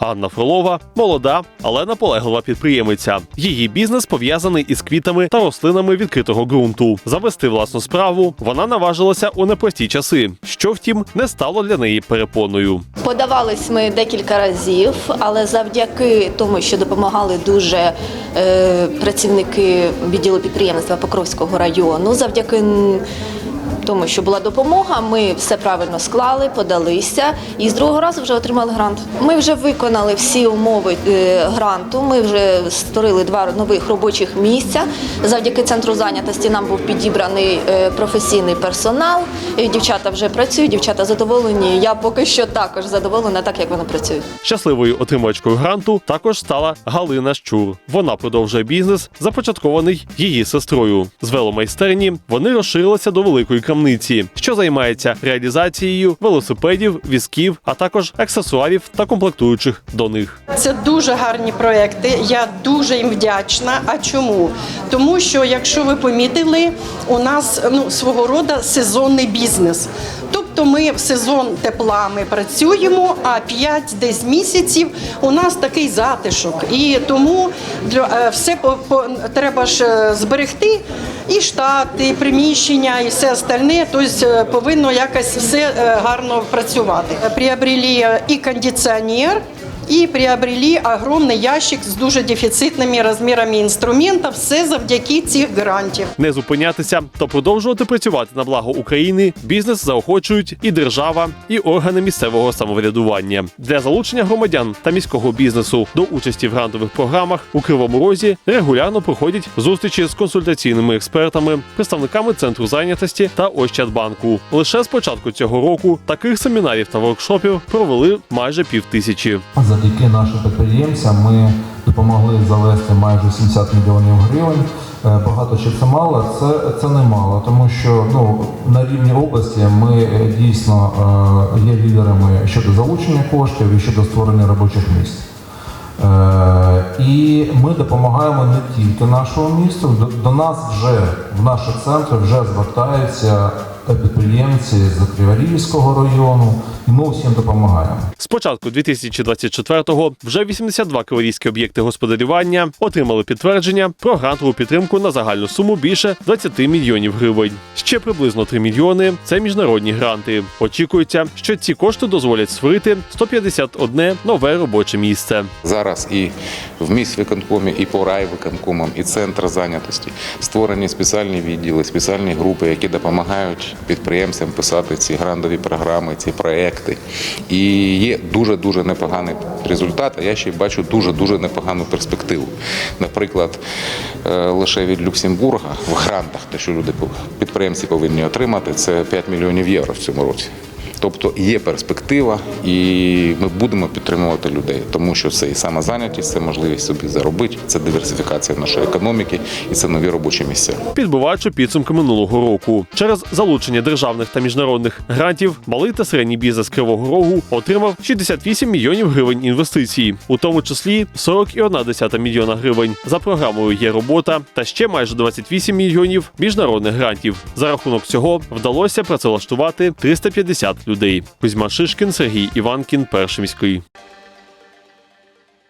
Анна Фролова молода, але наполеглива підприємиця. Її бізнес пов'язаний із квітами та рослинами відкритого ґрунту. Завести власну справу вона наважилася у непрості часи, що втім не стало для неї перепоною. Подавались ми декілька разів, але завдяки тому, що допомагали дуже е, працівники відділу підприємництва Покровського району, завдяки тому, що була допомога, ми все правильно склали, подалися і з другого разу вже отримали грант. Ми вже виконали всі умови е, гранту. Ми вже створили два нових робочих місця. Завдяки центру зайнятості нам був підібраний е, професійний персонал. І Дівчата вже працюють, дівчата задоволені. Я поки що також задоволена, так як вони працюють. Щасливою отримувачкою гранту також стала Галина Щур. Вона продовжує бізнес, започаткований її сестрою. З веломайстерні вони розширилися до великої крамниці, що займається реалізацією велосипедів, візків, а також аксесуарів та комплектуючих до них. Це дуже гарні проекти. Я дуже їм вдячна. А чому? Тому що, якщо ви помітили, у нас ну свого роду сезонний бізнес. Тобто ми в сезон тепла ми працюємо, а 5 десь місяців у нас такий затишок. І тому для е, все по, по треба ж е, зберегти і штати, і приміщення, і все остальне. Тобто е, повинно якось все гарно працювати. Приобрели і кондиціонер. І приобрели огромний ящик з дуже дефіцитними розмірами інструментів. Все завдяки цих грантів. Не зупинятися та продовжувати працювати на благо України. Бізнес заохочують і держава, і органи місцевого самоврядування для залучення громадян та міського бізнесу до участі в грантових програмах у Кривому Розі регулярно проходять зустрічі з консультаційними експертами, представниками центру зайнятості та Ощадбанку. Лише з початку цього року таких семінарів та воркшопів провели майже півтисячі. Завдяки нашим підприємцям ми допомогли завести майже 70 мільйонів гривень. Е, Багато чи це мало? Це, це не мало, тому що ну, на рівні області ми е, дійсно е, є лідерами щодо залучення коштів і щодо створення робочих місць. І ми допомагаємо не тільки нашому місту, до, до нас вже в наші центри вже звертаються підприємці з Криворізького району, і ми усім допомагаємо. З початку 2024-го вже 82 криворізькі об'єкти господарювання отримали підтвердження про грантову підтримку на загальну суму більше 20 мільйонів гривень. Ще приблизно 3 мільйони це міжнародні гранти. Очікується, що ці кошти дозволять створити 151 нове робоче місце. Зараз і в міськвиконкомі, і по райвиконкомам, і центр зайнятості створені спеціальні відділи, спеціальні групи, які допомагають підприємцям писати ці грантові програми, ці проекти. І є дуже дуже непоганий результат. А я ще бачу дуже дуже непогану перспективу. Наприклад, е, лише від Люксембурга в грантах, те, що люди підприємці повинні отримати, це 5 мільйонів євро в цьому році. Тобто є перспектива, і ми будемо підтримувати людей, тому що це і самозайнятість, це можливість собі заробити, це диверсифікація нашої економіки і це нові робочі місця. Підбиваючи підсумки минулого року, через залучення державних та міжнародних грантів малий та середній бізнес Кривого Рогу отримав 68 мільйонів гривень інвестицій, у тому числі 41,1 мільйона гривень. За програмою є робота та ще майже 28 мільйонів міжнародних грантів. За рахунок цього вдалося працевлаштувати 350 людей. Кузьма Шишкін, Сергій Іванкін, перший міський.